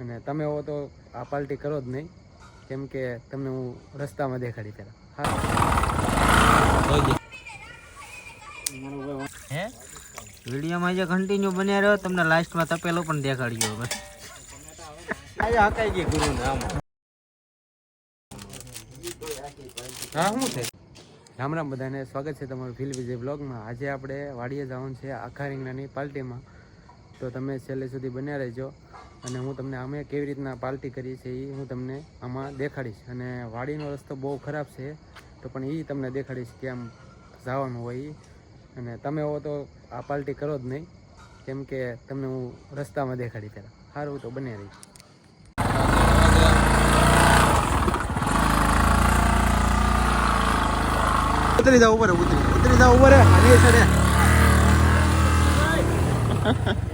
અને તમે હો તો આ પાર્ટી કરો જ નહીં. કેમ કે તમને હું રસ્તામાં દેખાડી પહેલાં. હા. હે? વિડીયોમાં જે કન્ટિન્યુ બન્યા રહ્યો તમને લાસ્ટમાં તપેલો પણ દેખાડ્યો હવે આજે હકાઈ ગઈ ગુરુ નામ હા શું છે? રામ રામ બધાને સ્વાગત છે તમારું ફિલ વિજય બ્લોગમાં આજે આપણે વાડીએ જવાનું છે આખા રીંગણાની પાર્ટીમાં. તો તમે છેલ્લે સુધી બન્યા રહેજો. અને હું તમને અમે કેવી રીતના પાર્ટી કરીએ છીએ એ હું તમને આમાં દેખાડીશ. અને વાડીનો રસ્તો બહુ ખરાબ છે તો પણ એ તમને દેખાડીશ કે આમ જવાનું હોય એ અને તમે હો તો આ પાર્ટી કરો જ નહીં કેમ કે તમને હું રસ્તામાં દેખાડી પહેલાં સારું તો બન્યા રહીશ ઉતરી જાવ ઉપર ઉતરી. ઉતરી જાવ ઉપર અને સડે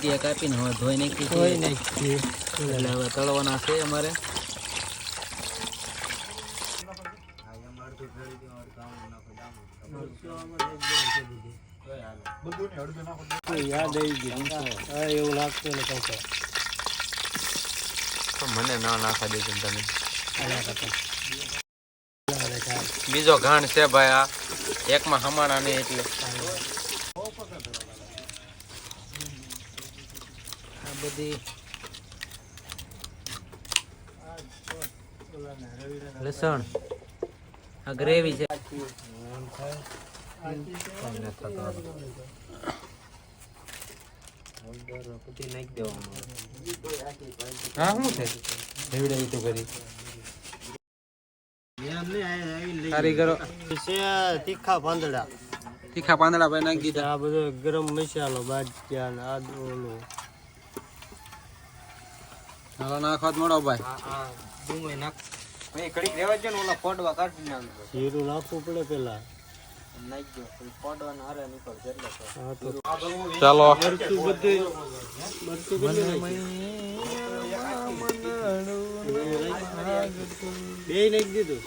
ડીટીયા કાપીને હવે ધોઈ નાખી ધોઈ નાખી એટલે હવે તળવાના છે અમારે. યાદ આવી ગયું હા એવું લાગતું મને ના નાખવા દેજો તમે. બીજો ઘાણ છે ભાઈ આ. એકમાં હમાણા નહીં એટલે આ બધી. લસણ. આ ગ્રેવી છે. હા શું છે? એવડે તો કરી. કારીગરો. તીખા પાંદડા. તીખા પાંદડા ભાઈ નાખી દીધા. આ બધો ગરમ મસાલો બાજ્યા ને આદુ ઓલું હાલો નાખવા મળો ભાઈ. ડુંગળી નાખ. ભાઈ કડીક રેવા જ ને ઓલા ફોડવા કાઢી નાખજો. જીરું નાખવું પડે પેલા. હા ચાલો. બે નાખી દીધું.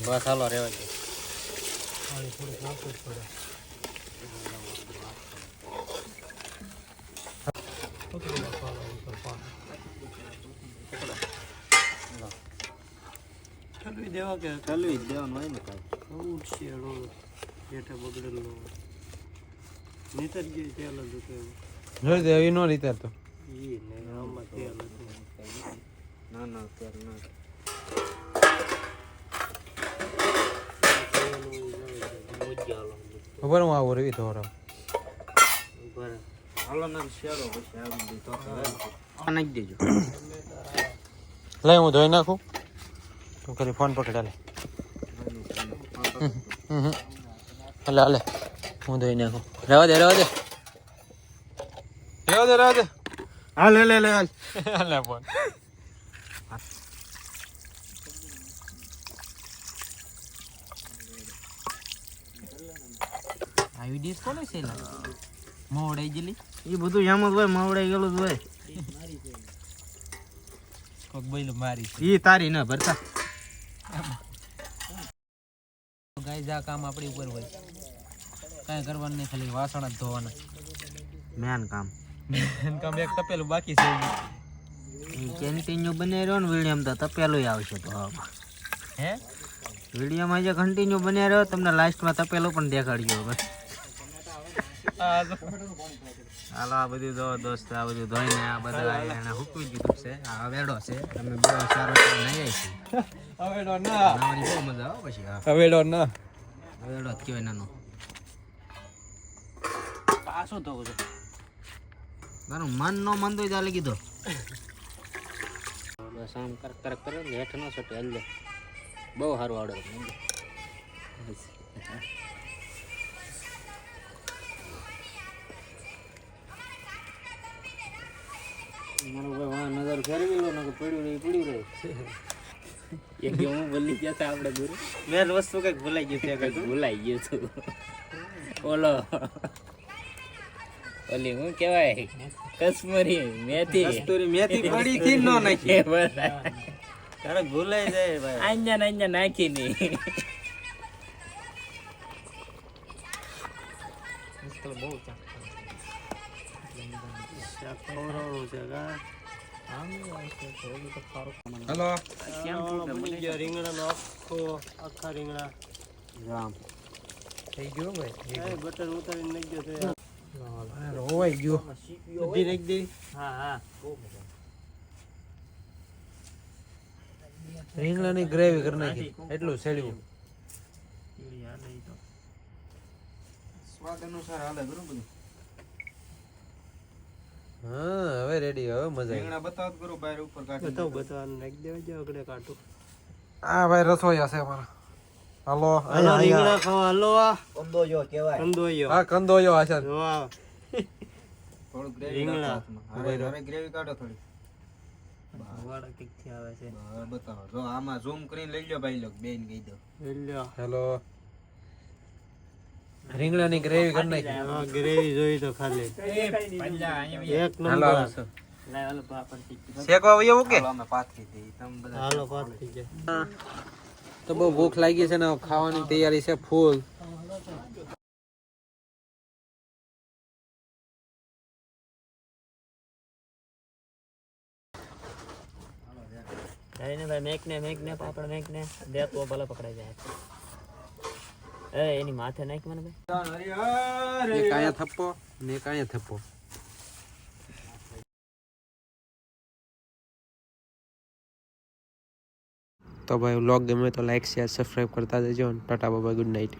બસ હાલો રેવા દે ઠલવી દેવા કે ચલવી જ દેવાનું હોય ને કાંઈ. ઉઠશે હળો જેઠે બગડેલો નીતર ગઈ તેલ જ હતું જોઈ દે એવી નો રીતે તો ને આમાં તેલ ના ના ના ખબર હું આવું રવી ના દેજો લઈ હું ધોઈ નાખું તું કરી ફોન પકડા લે હાલે હાલે હું ધોઈ નાખું રહેવા દે રહેવા દે રહેવા દે રહેવા દે હા લે લે લે હાલ હાલે ફોન આવી ડીશ કોને છે મોવડાઈ ગયેલી? એ બધું એમ જ હોય માવડાઈ ગયેલું જ હોય. કોક બોલ મારી ઈ તારી ના ભરતા. ગાય જા કામ આપણી ઉપર હોય. કાંઈ કરવાનું નહીં ખાલી વાસણ જ ધોવાના. મેન કામ. કામ એક તપેલું બાકી છે. કન્ટિન્યુ બને રહ્યો ને વિડીયમ તો તપેલું આવશે તો હે? વિડીયોમાં જે કન્ટિન્યુ બન્યા રહ્યો તમને લાસ્ટમાં તપેલું પણ દેખાડ્યો બસ હાલો આ બધું દો દોસ્ત આ બધું ધોઈને આ બધા એને હુકવી દીધું છે. આ વેડો છે. તમે બહુ સારો નહીં આવી અવેડો ના. બહુ મજા આવે પછી અવેડો ના. અવેડો જ કહેવાય નાનો. પાછો થવું છે તારું મન નો મન તો ચાલે કીધો. બસ આમ કર કર કર હેઠ નો છોટે, હલ બહુ સારું આવડે મારો ભાઈ વાં નજર ફેરવી પડ્યું રહે પડ્યું એક હું ભૂલી ગયા તા આપણે ગુરુ વસ્તુ કંઈક ભૂલાઈ ગયું ત્યાં કંઈક ભૂલાઈ ગયું છું. ઓલો ઓલી હું કેવાય કસ્મરી મેથી. કસ્તુરી મેથી પડી થી નો નાખી. તારે ભૂલાઈ જાય ભાઈ. આંજા ને આંજા નાખી ની ખવડાવવાનું રીંગણા આખો આખા રીંગણા. થઈ ગયો ભાઈ? બટર ઉતારીને નાખી રોવાઈ ગયો નાખી દે હા હા રીંગણાની ગ્રેવી કરી નાખી એટલું સેડ્યું સ્વાદ અનુસાર હાલે બરોબર હા હવે રેડી હવે મજા રીંગણા બતાવ કરો બહાર ઉપર કાઢી બતાવ બતાવ નાખી દેવા જાવ આગળ કાઢું આ ભાઈ રસોઈયા છે અમારા. હાલો હાલો રીંગણા ખાવા હાલો આ કંદો જો કહેવાય કંદોયો હા કંદોયો આ છે વાહ થોડું ગ્રેવી રીંગણા. હવે ગ્રેવી કાઢો થોડી વાળા કંઈક આવે છે બતાવો જો આમાં ઝૂમ કરીને લઈ લો ભાઈ લોક બેન કહી દો લ્યો હેલો રીંગણાની ગ્રેવી કરી નાખી હા ગ્રેવી જોઈ તો ખાલી એક નંબર શેકવા વયો કે હાલો પાથરી દઈએ તમે બધા હાલો પાસ જાય તો બહુ ભૂખ લાગી છે ને ખાવાની તૈયારી છે ફૂલ. ભાઈ ભાઈ મેક ને મેક ને પાપડ મેક ને દે તો ભલે પકડાઈ જાય. એ એની માથે નાખ મને ભાઈ. અહીંયા થપ્પો ને કાયા થપ્પો. તો ભાઈ વ્લોગ ગમે તો લાઈક શેર સબસ્ક્રાઈબ કરતા જજો ટાટા બાબા ગુડ નાઇટ.